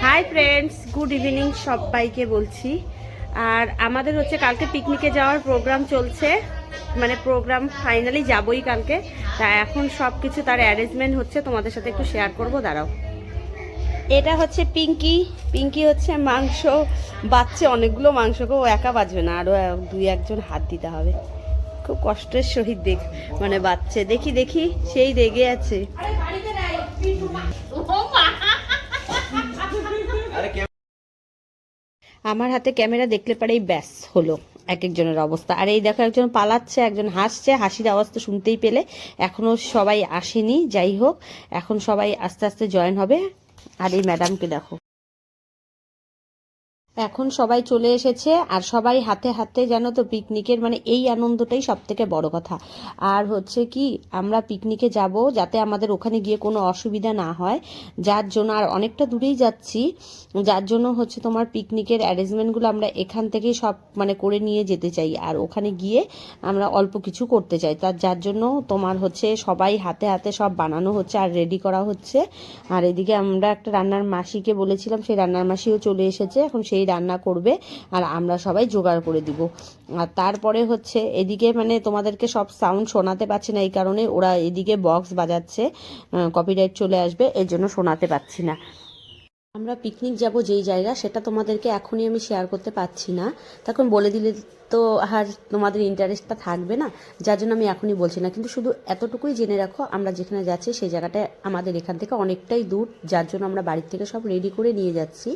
Hi friends good evening সবাইকে বলছি। আর আমাদের হচ্ছে কালকে পিকনিকে যাওয়ার প্রোগ্রাম চলছে। মানে প্রোগ্রাম ফাইনালি যাবই কালকে। তা এখন সব কিছু তার অ্যারেঞ্জমেন্ট হচ্ছে, তোমাদের সাথে একটু শেয়ার করব, দাঁড়াও। এটা হচ্ছে পিঙ্কি। পিঙ্কি হচ্ছে মাংস। বাচ্চে, অনেকগুলো মাংসকে ও একা বাজবে না। আরও দুই একজন হাত দিতে হবে। খুব কষ্টের সহিত দেখ মানে বাচ্চে। দেখি দেখি, সেই রেগে আছে। আমার হাতে ক্যামেরা দেখলে পারেই ব্যাস হলো এক একজনের অবস্থা। আর এই দেখো একজন পালাচ্ছে, একজন হাসছে, হাসির আওয়াজ তো শুনতেই পেলে। এখনও সবাই আসেনি, যাই হোক, এখন সবাই আস্তে আস্তে জয়েন হবে। আর এই ম্যাডামকে দেখো। এখন সবাই চলে এসেছে আর সবাই হাতে হাতে যেন তো পিকনিকের মানে এই আনন্দটাই সব থেকে বড় কথা। আর হচ্ছে কি, আমরা পিকনিকে যাব যাতে আমাদের ওখানে গিয়ে কোনো অসুবিধা না হয়। যার জন্য আর অনেকটা দূরেই যাচ্ছি। যার জন্য হচ্ছে তোমার পিকনিকের অ্যারেঞ্জমেন্টগুলো আমরা এখান থেকেই সব মানে করে নিয়ে যেতে চাই। আর ওখানে গিয়ে আমরা অল্প কিছু করতে চাই। তার, যার জন্য তোমার হচ্ছে সবাই হাতে হাতে সব বানানো হচ্ছে আর রেডি করা হচ্ছে। আর এদিকে আমরা একটা রান্নার মাসিকে বলেছিলাম, সেই রান্নার মাসিও চলে এসেছে। এখন সেই রান্না করবে আর আমরা সবাই জোগাড় করে দিব। আর তারপরে হচ্ছে এদিকে মানে তোমাদেরকে সব সাউন্ড শোনাতে পারছি না, এই কারণে ওরা এদিকে বক্স বাজাচ্ছে কপিরাইট চলে আসবে, এর জন্য শোনাতে পারছি না। আমরা পিকনিক যাব যেই জায়গা, সেটা তোমাদেরকে এখনই আমি শেয়ার করতে পারছি না। তখন বলে দিলে তো আর তোমাদের ইন্টারেস্টটা থাকবে না, যার জন্য আমি এখনই বলছি না। কিন্তু শুধু এতটুকুই জেনে রাখো, আমরা যেখানে যাচ্ছি সেই জায়গাটা আমাদের এখান থেকে অনেকটাই দূর, যার জন্য আমরা বাড়ির থেকে সব রেডি করে নিয়ে যাচ্ছি।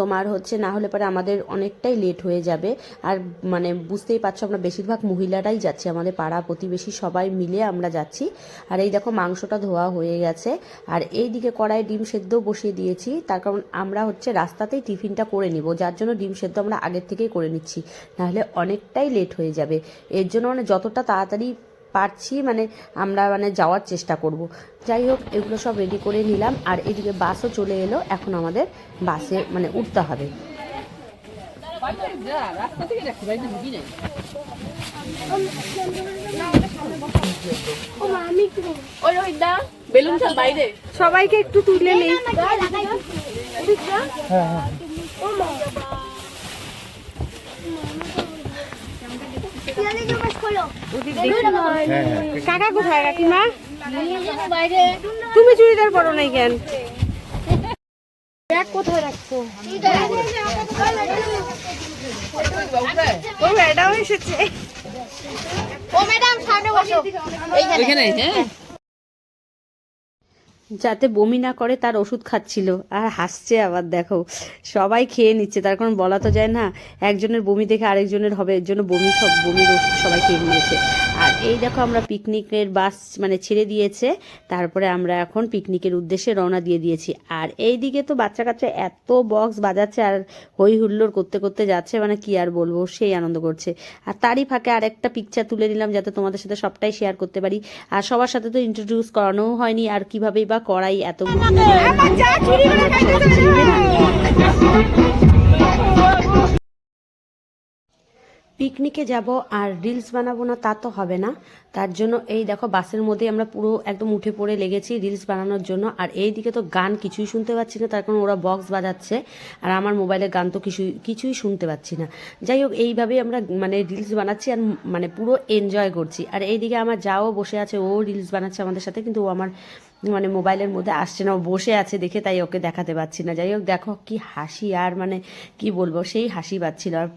তোমার হচ্ছে না হলে পরে আমাদের অনেকটাই লেট হয়ে যাবে। আর মানে বুঝতেই পারছ, আমরা বেশিরভাগ মহিলারাই যাচ্ছি, আমাদের পাড়া প্রতিবেশী সবাই মিলে আমরা যাচ্ছি। আর এই দেখো মাংসটা ধোয়া হয়ে গেছে। আর এই দিকে কড়াই ডিম সেদ্ধ বসিয়ে দিয়েছি। তার কারণ আমরা হচ্ছে রাস্তাতেই টিফিনটা করে নিব, যার জন্য ডিম সেদ্ধ আমরা আগের থেকেই করে নিচ্ছি। নাহলে অনেকটাই লেট হয়ে যাবে। এর জন্য মানে যতটা তাড়াতাড়ি পারছি মানে আমরা মানে যাওয়ার চেষ্টা করব। যাই হোক, এগুলো সব রেডি করে নিলাম। আর এদিকে বাসও চলে এলো। এখন আমাদের বাসে মানে উঠতে হবে। সবাইকে একটু তুলে নেই কাকা কোথায় কাকিমা তুমি চুড়িদার পরো নাই কেন? ব্যাগ কোথায় রাখছো। ও ম্যাডাম এসেছে। ও ম্যাডাম সামনে বসো। এখানে হ্যাঁ? যাতে বমি না করে তার ওষুধ খাচ্ছিল। আর হাসছে আবার, দেখো। সবাই খেয়ে নিচ্ছে, তার কারণ বলা তো যায় না, একজনের বমি দেখে আরেকজনের হবে, এর জন্য বমি সব, বমির ওষুধ সবাই খেয়ে নিয়েছে। আর এই দেখো আমরা পিকনিকের বাস মানে ছেড়ে দিয়েছে, তারপরে আমরা এখন পিকনিকের উদ্দেশ্যে রওনা দিয়ে দিয়েছি। আর এই দিকে তো বাচ্চা কাচ্চা এত বক্স বাজাচ্ছে, আর হই হুল্লোড় করতে করতে যাচ্ছে মানে কি আর বলব, সেই আনন্দ করছে। আর তারই ফাঁকে আরেকটা পিকচার তুলে নিলাম, যাতে তোমাদের সাথে সবটাই শেয়ার করতে পারি। আর সবার সাথে তো ইন্ট্রোডিউস করানোও হয়নি, আর কিভাবেই বা করাই এত পিকনিকে যাব আর রিলস বানাবো না তা তো হবে না। তার জন্য এই দেখো বাসের মধ্যে আমরা পুরো একদম উঠে পড়ে লেগেছি রিলস বানানোর জন্য। আর এই দিকে তো গান কিছুই শুনতে পাচ্ছি না তার কারণ ওরা বক্স বাজাচ্ছে। আর আমার মোবাইলে গান তো কিছুই কিছুই শুনতে পাচ্ছি না। যাই হোক এইভাবেই আমরা মানে রিলস বানাচ্ছি আর মানে পুরো এনজয় করছি। আর এইদিকে আমার যাও বসে আছে ও রিলস বানাচ্ছে আমাদের সাথে কিন্তু ও আমার মানে মোবাইলের মধ্যে আসছে না বসে আছে দেখে তাই ওকে দেখাতে পাচ্ছি না। যাই হোক, দেখো কি হাসি আর মানে কি বলব, সেই হাসি পাচ্ছিল আর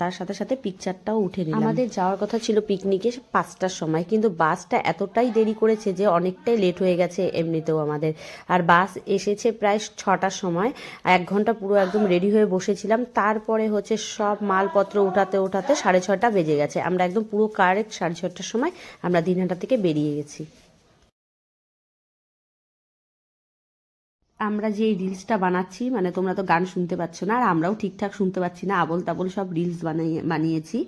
তার সাথে সাথে পিকচারটাও উঠে নিলাম। আমাদের যাওয়ার কথা ছিল পিকনিকে পাঁচটার সময়, কিন্তু বাসটা এতটাই দেরি করেছে যে অনেকটাই লেট হয়ে গেছে এমনিতেও আমাদের। আর বাস এসেছে প্রায় ছটার সময়, এক ঘণ্টা পুরো একদম রেডি হয়ে বসেছিলাম। তারপরে হচ্ছে সব মালপত্র উঠাতে উঠাতে সাড়ে ছটা বেজে গেছে। আমরা একদম পুরো কারেক্ট সাড়ে ছটার সময় আমরা দিনহাটা থেকে বেরিয়ে গেছি। আমরা যে রিলসটা বানাচ্ছি মানে তোমরা তো গান শুনতে পাচ্ছ না, আর আমরাও ঠিকঠাক শুনতে পাচ্ছি না আবল তাবল সব রিলস বানিয়ে বানিয়েছি।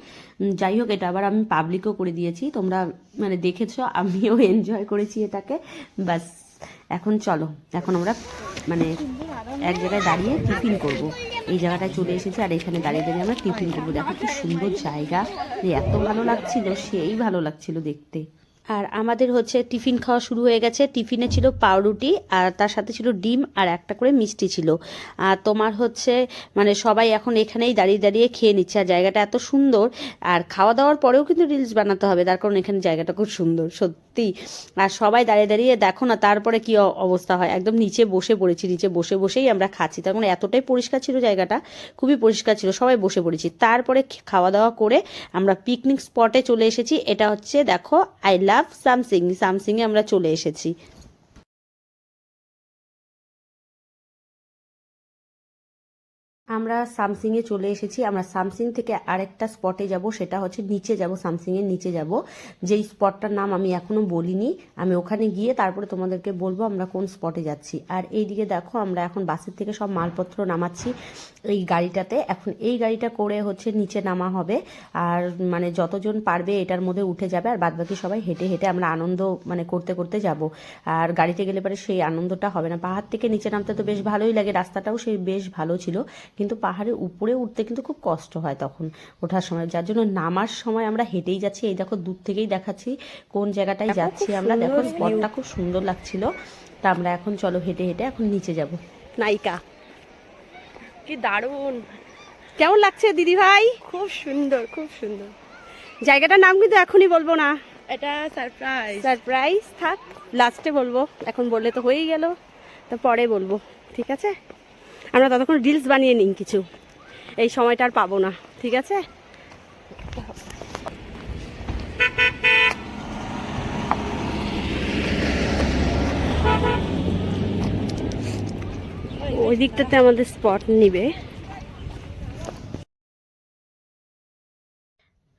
যাই হোক, এটা আবার আমি পাবলিকও করে দিয়েছি, তোমরা মানে দেখেছ, আমিও এনজয় করেছি এটাকে। বাস এখন চলো, এখন আমরা মানে এক জায়গায় দাঁড়িয়ে টিফিন করব। এই জায়গাটায় চলে এসেছি, আর এখানে দাঁড়িয়ে দাঁড়িয়ে আমরা টিফিন করব। দেখো কি সুন্দর জায়গা। এত ভালো লাগছিল, সেই ভালো লাগছিল দেখতে। আর আমাদের হচ্ছে টিফিন খাওয়া শুরু হয়ে গেছে। টিফিনে ছিল পাউরুটি আর তার সাথে ছিল ডিম আর একটা করে মিষ্টি ছিল। আর তোমার হচ্ছে মানে সবাই এখন এখানেই দাঁড়িয়ে দাঁড়িয়ে খেয়ে নিচ্ছে। আর জায়গাটা এত সুন্দর আর খাওয়া দাওয়ার পরেও কিন্তু রিলস বানাতে হবে। তার কারণ এখানে জায়গাটা খুব সুন্দর, সত্যি। আর সবাই দাঁড়িয়ে দাঁড়িয়ে দেখো না তারপরে কি অবস্থা হয়। একদম নিচে বসে পড়েছি, নিচে বসে বসেই আমরা খাচ্ছি। তার মানে এতটাই পরিষ্কার ছিল জায়গাটা, খুবই পরিষ্কার ছিল, সবাই বসে পড়েছি। তারপরে খাওয়া দাওয়া করে আমরা পিকনিক স্পটে চলে এসেছি। এটা হচ্ছে দেখো আই লাভ সামসিং সামসিংয়ে আমরা চলে এসেছি। আমরা সামসিংয়ে চলে এসেছি। আমরা সামসিং থেকে আরেকটা স্পটে যাব। সেটা হচ্ছে নিচে যাব সামসিংয়ের নিচে যাব। যেই স্পটটার নাম আমি এখনও বলিনি, আমি ওখানে গিয়ে তারপরে তোমাদেরকে বলব আমরা কোন স্পটে যাচ্ছি। আর এইদিকে দেখো, আমরা এখন বাসের থেকে সব মালপত্র নামাচ্ছি এই গাড়িটাতে। এখন এই গাড়িটা করে হচ্ছে নিচে নামা হবে। আর মানে যতজন পারবে এটার মধ্যে উঠে যাবে। আর বাদবাকি সবাই হেঁটে হেঁটে আমরা আনন্দ মানে করতে করতে যাব। আর গাড়িতে গেলে পরে সেই আনন্দটা হবে না। পাহাড় থেকে নিচে নামতে তো বেশ ভালোই লাগে। রাস্তাটাও সেই বেশ ভালো ছিল। কিন্তু পাহাড়ের উপরে উঠতে কিন্তু খুব কষ্ট হয় তখন ওঠার সময়। যার জন্য নামার সময় আমরা হেঁটেই যাচ্ছি। এই দেখো দূর থেকেই দেখাচ্ছি কোন জায়গাটায় যাচ্ছি আমরা। দেখো স্পটটা খুব সুন্দর লাগছিল। তা আমরা এখন চলো হেঁটে হেঁটে এখন নিচে যাব। নায়িকা। কি দারুণ। কেমন লাগছে দিদি ভাই? খুব সুন্দর খুব সুন্দর। জায়গাটার নাম কিন্তু এখনই বলব না। এটা সারপ্রাইজ সারপ্রাইজ থাক লাস্টে বলব। এখন বললে তো হয়েই গেল। তো পরে বলব ঠিক আছে? আমরা ততক্ষণ রিলস বানিয়ে নিই কিছু। এই সময়টা আর পাবো না, ঠিক আছে? ওই দিকটাতে আমাদের স্পট নিবে।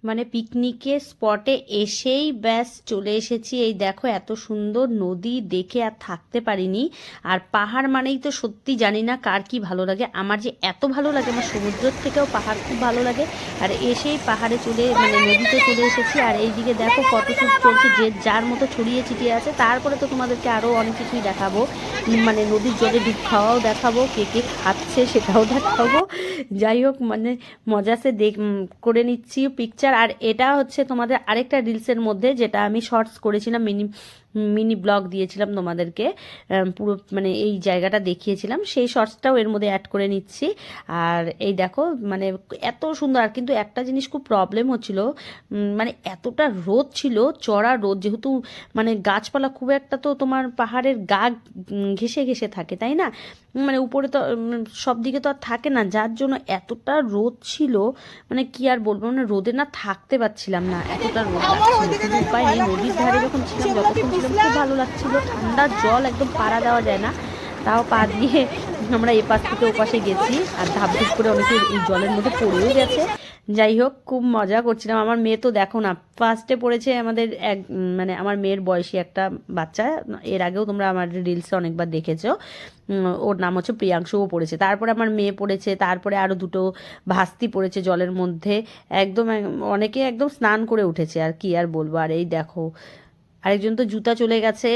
মানে পিকনিকের স্পটে এসেই ব্যাস চলে এসেছি। এই দেখো, এত সুন্দর নদী দেখে আর থাকতে পারিনি। আর পাহাড় মানেই তো সত্যি জানি না কার কি ভালো লাগে। আমার যে এত ভালো লাগে, আমার সমুদ্রের থেকেও পাহাড় খুব ভালো লাগে। আর এসেই পাহাড়ে চলে মানে নদীতে চলে এসেছি। আর এইদিকে দেখো ফটোশ্যুট চলছে, যে যার মতো ছড়িয়ে ছিটিয়ে আছে। তারপরে তো তোমাদেরকে আরও অনেক কিছুই দেখাবো। মানে নদীর জলে ডুব খাওয়াও দেখাবো, কে কে খাচ্ছে সেটাও দেখাবো। যাই হোক মানে মজাসে দেখ করে নিচ্ছি। পিকচার আর এটা হচ্ছে তোমাদের আরেকটা রিলসের মধ্যে যেটা আমি শর্টস করেছিলাম, মিনি মিনি ব্লগ দিয়েছিলাম তোমাদেরকে পুরো মানে এই জায়গাটা দেখিয়েছিলাম। সেই শর্টসটাও এর মধ্যে অ্যাড করে নিচ্ছি। আর এই দেখো মানে এত সুন্দর কিন্তু একটা জিনিস খুব প্রবলেম হচ্ছিল মানে এতটা রোদ ছিল, চড়া রোদ, যেহেতু মানে গাছপালা খুব একটা তো তোমার পাহাড়ের গা ঘেসে ঘেসে থাকে, তাই না? মানে উপরে তো সব দিকে তো আর থাকে না। যার জন্য এতটা রোদ ছিল মানে কি আর বলব মানে রোদে না থাকতে পারছিলাম না। এতটা রোদ উপায় নেই নদীর ধারে যখন ছিলাম, যতক্ষণ ছিলাম, খুব ভালো লাগছিল। ঠান্ডা জল একদম পাড়া দেওয়া যায় না। তাও পা দিয়ে আমরা এপাশ থেকে ওপাশে গেছি, আর ধাপ ধুপ করে অনেকে এই জলের মধ্যে পড়েও গেছে। যাই হোক, খুব মজা করছিলাম। আমার মেয়ে তো দেখো না ফার্স্টে পড়েছে আমাদের এক মানে আমার মেয়ের বয়সী একটা বাচ্চা। এর আগেও তোমরা আমার রিলসে অনেকবার দেখেছ। ওর নাম হচ্ছে প্রিয়াংশুও পড়েছে। তারপরে আমার মেয়ে পড়েছে, তারপরে আরও দুটো ভাস্তি পড়েছে জলের মধ্যে। একদম অনেকে একদম স্নান করে উঠেছে, আর কি আর বলব? আর এই দেখো, আরেকজন তো জুতা চলে গেছে,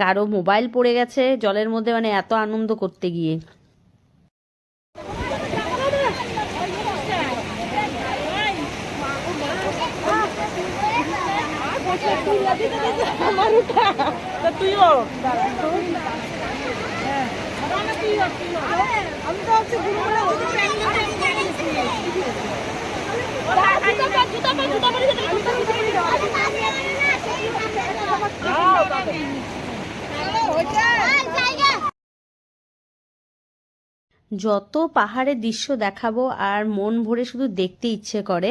কারও মোবাইল পড়ে গেছে জলের মধ্যে মানে এত আনন্দ করতে গিয়ে। রুটা তা তুইও। আমি তো হচ্ছে যত পাহাড়ের দৃশ্য দেখাবো আর মন ভরে শুধু দেখতে ইচ্ছে করে,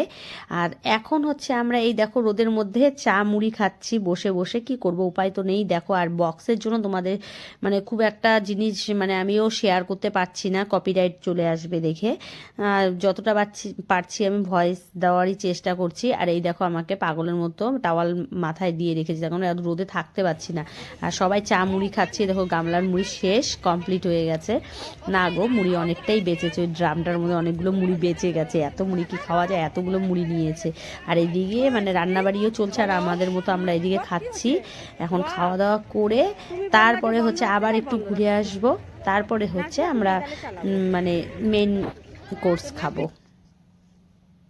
আর এখন হচ্ছে আমরা এই দেখো রোদের মধ্যে চা মুড়ি খাচ্ছি, বসে বসে কি করব উপায় তো নেই। দেখো আর বক্সের জন্য তোমাদের মানে খুব একটা জিনিস মানে আমিও শেয়ার করতে পারছি না কপিরাইট চলে আসবে দেখে। আর যতটা পারছি পারছি আমি ভয়েস দেওয়ারই চেষ্টা করছি। আর এই দেখো আমাকে পাগলের মতো টাওয়াল মাথায় দিয়ে রেখেছি আর রোদে থাকতে পারছি না। আর সবাই চা মুড়ি খাচ্ছি, দেখো গামলার মুড়ি শেষ কমপ্লিট হয়ে গেছে। না গো, মুড়ি অনেকটাই বেঁচেছে, ওই ড্রামটার মধ্যে অনেকগুলো মুড়ি বেঁচে গেছে, এত মুড়ি কি খাওয়া যায়, এতগুলো মুড়ি নিয়েছে। আর এদিকে মানে রান্নাবাড়িও চলছে, আর আমাদের মতো আমরা এদিকে খাচ্ছি। এখন খাওয়া দাওয়া করে তারপরে হচ্ছে আবার একটু ঘুরে আসব। তারপরে হচ্ছে আমরা মানে মেন কোর্স খাব।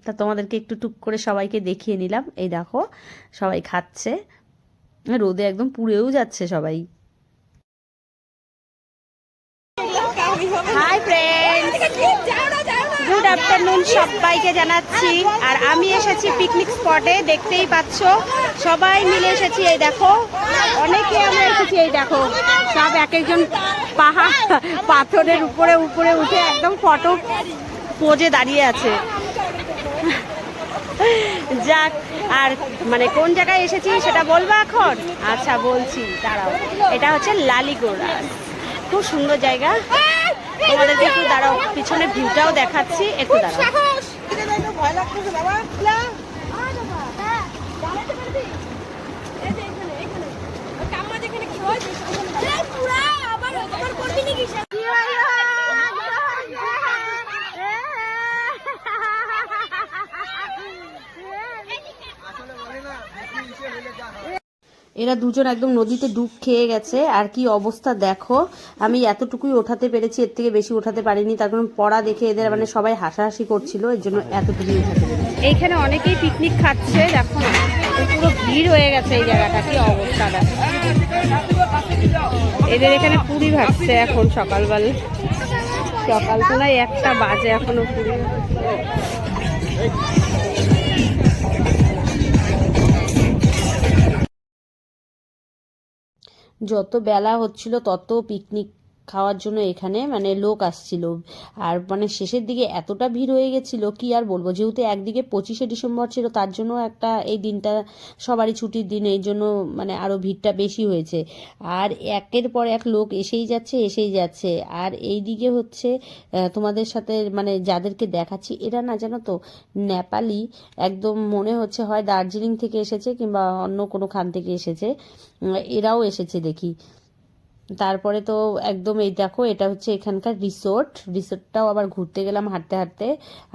তা তোমাদেরকে একটু টুক করে সবাইকে দেখিয়ে নিলাম। এই দেখো, সবাই খাচ্ছে। রোদে একদম পুড়েও যাচ্ছে সবাই। হাই ফ্রেন্ডস গুড আফটারনুন সবাইকে জানাচ্ছি। আর আমি এসেছি পিকনিক স্পটে দেখতেই পাচ্ছ। সবাই মিলে এসেছি, এই দেখো। অনেকে আমরা এসেছি, এই দেখো। সব এক একজন পাহাড় পাথরের উপরে উপরে উঠে একদম ফটো পোজে দাঁড়িয়ে আছে। যাক, আর মানে কোন জায়গায় এসেছি সেটা বলব এখন? আচ্ছা বলছি, দাঁড়াও। এটা হচ্ছে লালিগোড়া। খুব সুন্দর জায়গা। তোমাদেরকে একটু দাঁড়াও পিছনে ভিউটাও দেখাচ্ছি একটু দাঁড়াও। এরা দুজন একদম নদীতে ডুব খেয়ে গেছে। আর কি অবস্থা দেখো, আমি এতটুকুই ওঠাতে পেরেছি, এর থেকে বেশি ওঠাতে পারিনি। তার কারণ পড়া দেখে এদের মানে সবাই হাসাহাসি করছিল, এর জন্য এতটুকুই ওঠাতে এইখানে অনেকেই পিকনিক খাচ্ছে, দেখো না, পুরো ভিড় হয়ে গেছে এই জায়গাটা, কি অবস্থাটা এদের এখানে পুরি ভাজছে এখন সকালবেলা। সকালবেলায় একটা বাজে এখনও পুরি। যত বেলা হচ্ছিল তত পিকনিক খাওয়ার জন্য এখানে মানে লোক আসছিল। আর মানে শেষের দিকে এতটা ভিড় হয়ে গেছিল, কি আর বলব? যেহেতু একদিকে পঁচিশে ডিসেম্বর ছিল, তার জন্য একটা এই দিনটা, সবারই ছুটির দিন, এই জন্য মানে আরও ভিড়টা বেশি হয়েছে। আর একের পর এক লোক এসেই যাচ্ছে এসেই যাচ্ছে। আর এই দিকে হচ্ছে তোমাদের সাথে মানে যাদেরকে দেখাচ্ছি, এরা না জানো তো, নেপালি। একদম মনে হচ্ছে হয় দার্জিলিং থেকে এসেছে কিংবা অন্য কোনো খান থেকে এসেছে। এরাও এসেছে দেখি। তারপরে তো একদম এই দেখো, এটা হচ্ছে এখানকার রিসোর্ট রিসোর্টটাও আবার ঘুরতে গেলাম হাঁটতে হাঁটতে।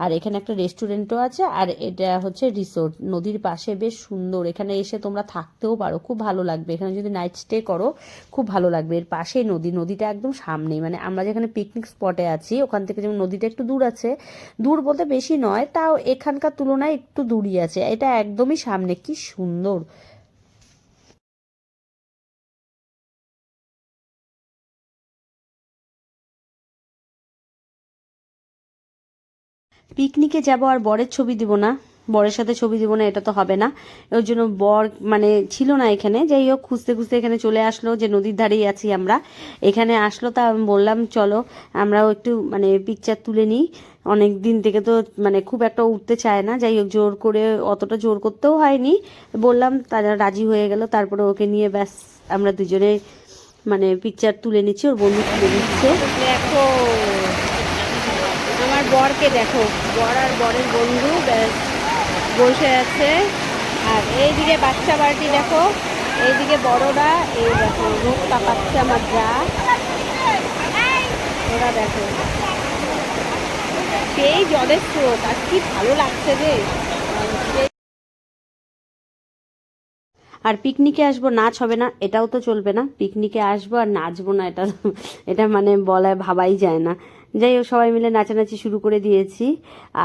আর এখানে একটা রেস্টুরেন্টও আছে, আর এটা হচ্ছে রিসোর্ট নদীর পাশে বেশ সুন্দর। এখানে এসে তোমরা থাকতেও পারো, খুব ভালো লাগবে। এখানে যদি নাইট স্টে করো, খুব ভালো লাগবে। এর পাশেই নদী, নদীটা একদম সামনেই মানে আমরা যেখানে পিকনিক স্পটে আছি, ওখান থেকে যেমন নদীটা একটু দূর আছে, দূর বলতে বেশি নয়, তাও এখানকার তুলনায় একটু দূরই আছে। এটা একদমই সামনে, কি সুন্দর। পিকনিকে যাব আর বরের ছবি দিব না। বরের সাথে ছবি দিব না, এটা তো হবে না। ওর জন্য বর মানে ছিল না এখানে। যাই হোক, খুঁজতে খুঁজতে এখানে চলে আসলো যে নদীর ধারেই আছি আমরা। এখানে আসলো তা আমি বললাম, চলো, আমরাও একটু মানে পিকচার তুলে নিই। অনেক দিন থেকে তো মানে খুব একটা উঠতে চায় না। যাই হোক, জোর করে অতটা জোর করতেও হয়নি। বললাম, তারা রাজি হয়ে গেল। তারপরে ওকে নিয়ে ব্যাস, আমরা দুজনে মানে পিকচার তুলে নিচ্ছি। ওর বন্ধু তুলে নিচ্ছে। দেখো। বরকে দেখো, বর আর বরের বন্ধু বসে আছে। আর এইদিকে বাচ্চা বাড়িটি দেখো, এইদিকে বড়রা, এই দেখো রোদ তাপাচ্ছে আমার যা। ওরা দেখো। সেই জলের স্রোত, আর কি ভালো লাগছে রে। আর পিকনিকে আসব, নাচ হবে না, এটাও তো চলবে না। পিকনিকে আসব আর নাচবো না, এটা এটা মানে বলায় ভাবাই যায় না। যাই হোক, সবাই মিলে নাচানাচি শুরু করে দিয়েছি।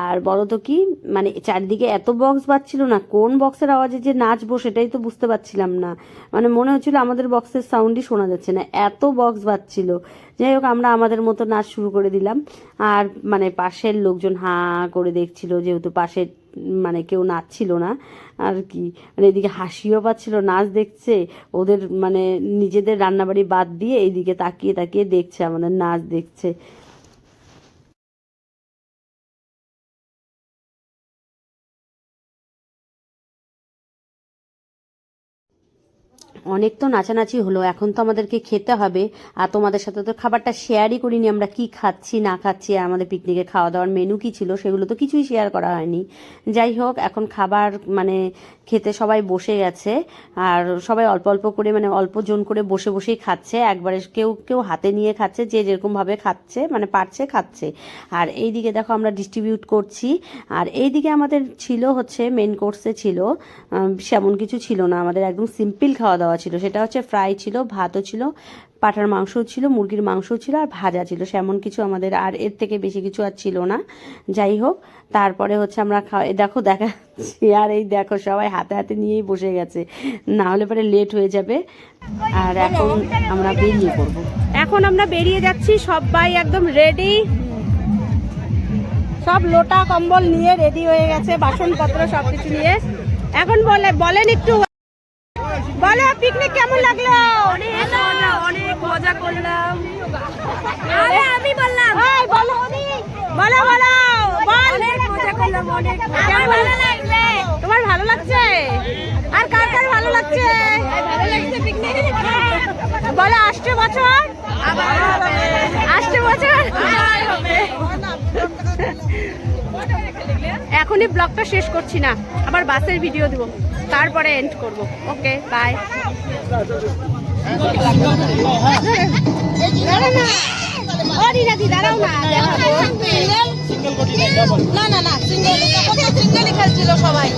আর বলো তো কি মানে চারিদিকে এত বক্স বাজছিল না, কোন বক্সের আওয়াজে যে নাচবো সেটাই তো বুঝতে পারছিলাম না। মানে মনে হচ্ছিল আমাদের বক্সের সাউন্ডই শোনা যাচ্ছে না, এত বক্স বাজছিল। যাই হোক, আমরা আমাদের মতো নাচ শুরু করে দিলাম। আর মানে পাশের লোকজন হাঁ করে দেখছিল, যেহেতু পাশের মানে কেউ নাচছিল না। আর কি মানে এদিকে হাসিও পাচ্ছিল, নাচ দেখছে। ওদের মানে নিজেদের রান্নাবাড়ি বাদ দিয়ে এইদিকে তাকিয়ে তাকিয়ে দেখছে, আমাদের নাচ দেখছে। অনেক তো নাচানাচি হলো, এখন তো আমাদেরকে খেতে হবে। আর তোমাদের সাথে তো খাবারটা শেয়ারই করিনি, আমরা কি খাচ্ছি, না খাচ্ছি, আর আমাদের পিকনিকে খাওয়া দাওয়ার মেনু কি ছিল, সেগুলো তো কিছুই শেয়ার করা হয়নি। যাই হোক, এখন খাবার মানে খেতে সবাই বসে গেছে, আর সবাই অল্প অল্প করে মানে অল্প জন করে বসে বসেই খাচ্ছে। একবারে কেউ কেউ হাতে নিয়ে খাচ্ছে, যে যেরকমভাবে খাচ্ছে মানে পারছে, খাচ্ছে। আর এই দিকে দেখো আমরা ডিস্ট্রিবিউট করছি। আর এই দিকে আমাদের ছিল হচ্ছে মেন কোর্সে ছিল সেমন কিছু ছিল না। আমাদের একদম সিম্পল খাওয়া দাওয়া দেওয়া ছিল। সেটা হচ্ছে ফ্রাই ছিল, ভাতও ছিল, পাঠার মাংসও ছিল, মুরগির মাংসও ছিল আর ভাজা ছিল। সেমন কিছু আমাদের আর এর থেকে বেশি কিছু আর ছিল না। যাই হোক, তারপরে হচ্ছে আমরা খাওয়া দেখো দেখা আর এই দেখো সবাই হাতে হাতে নিয়েই বসে গেছে। না হলে পরে লেট হয়ে যাবে। আর এখন আমরা বেরিয়ে পড়ব। এখন আমরা বেরিয়ে যাচ্ছি, সবাই একদম রেডি সব লোটা কম্বল নিয়ে রেডি হয়ে গেছে, বাসনপত্র সব কিছু নিয়ে। এখন বলে, বলেন একটু পিকনিক কেমন লাগল? অনেক মজা অনেক মজা করলাম। আরে আমি বললাম। এই, বলো বলো বলো। অনেক মজা করলাম অনেক কেমন ভালো লাগছে। তোমার ভালো লাগছে? আর কার কার ভালো লাগছে? ভালো লাগছে পিকনিক বলো আসছে বছর? আসছে বছর? এখনই ব্লগটা শেষ করছি না আবার বাসের ভিডিও দিব। তারপরে এন্ড করব। ওকে বাই না না না সিঙ্গেলই খেলছিল সবাই।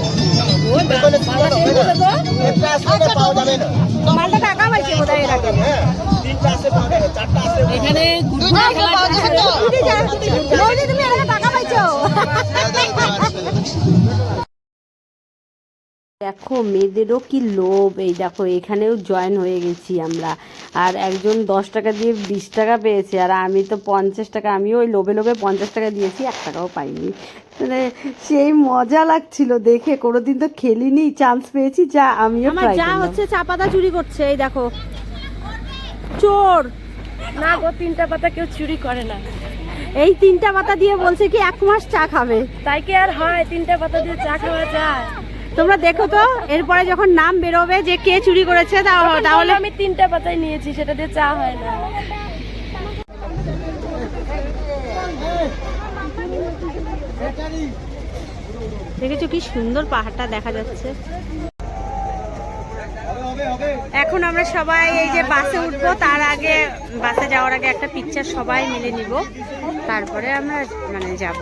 মালটা বোধ হয় এর তুমি টাকা পাইছো? দেখো মেয়েদেরও কি লোভ? এই দেখো এখানেও জয়েন হয়ে গেছি আমরা। আর একজন দশ টাকা দিয়ে বিশ টাকা পেয়েছে আর আমি তো পঞ্চাশ টাকা আমি ওই লোভে লোভে পঞ্চাশ টাকা দিয়েছি এক টাকাও পাইনি। মানে সেই মজা লাগছিল দেখে কোনোদিন তো খেলিনি চান্স পেয়েছি যা আমিও আমার যা হচ্ছে চা পাতা চুরি করছে এই দেখো। চোর! না গো তিনটা পাতা কেউ চুরি করে না। এই তিনটা পাতা দিয়ে বলছে কি এক মাস চা খাবে। তাই কি আর হয় তিনটা পাতা দিয়ে চা খাওয়া যায়? তোমরা দেখো তো এরপরে যখন নাম বেরোবে যে কে চুরি করেছে তাও- তাহলে তাহলে আমি তিনটা পাতাই নিয়েছি সেটা দিয়ে চা হয় না। দেখেছ কি সুন্দর পাহাড়টা দেখা যাচ্ছে। এখন আমরা সবাই এই যে বাসে উঠবো, তার আগে বাসে যাওয়ার আগে একটা পিকচার সবাই মিলে নিব। তারপরে আমরা মানে যাব।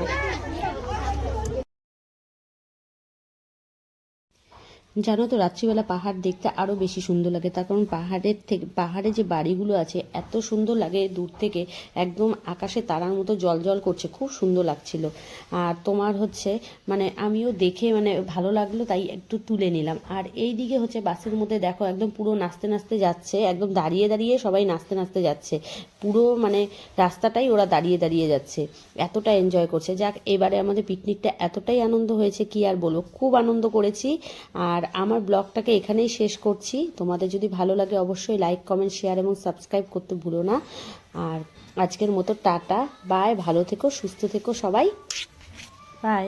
জানো তো, রাত্রিবেলা পাহাড় দেখতে আরও বেশি সুন্দর লাগে। তার কারণ পাহাড়ের থেকে, পাহাড়ে যে বাড়িগুলো আছে, এত সুন্দর লাগে দূর থেকে। একদম আকাশে তারার মতো জল জল করছে, খুব সুন্দর লাগছিল। আর তোমার হচ্ছে মানে আমিও দেখে মানে ভালো লাগল, তাই একটু তুলে নিলাম। আর এই দিকে হচ্ছে বাসের মধ্যে দেখো, একদম পুরো নাচতে নাচতে যাচ্ছে, একদম দাঁড়িয়ে দাঁড়িয়ে সবাই নাচতে নাচতে যাচ্ছে। পুরো মানে রাস্তাটাই ওরা দাঁড়িয়ে দাঁড়িয়ে যাচ্ছে, এতটা এনজয় করছে। যাক, এবারে আমাদের পিকনিকটা এতটাই আনন্দ হয়েছে, কি আর বলো খুব আনন্দ করেছি। আর আমার ব্লগটাকে এখানেই শেষ করছি। তোমাদের যদি ভালো লাগে অবশ্যই লাইক কমেন্ট শেয়ার এবং সাবস্ক্রাইব করতে ভুলো না। আর আজকের মতো টাটা বাই ভালো থেকো, সুস্থ থেকো সবাই। বাই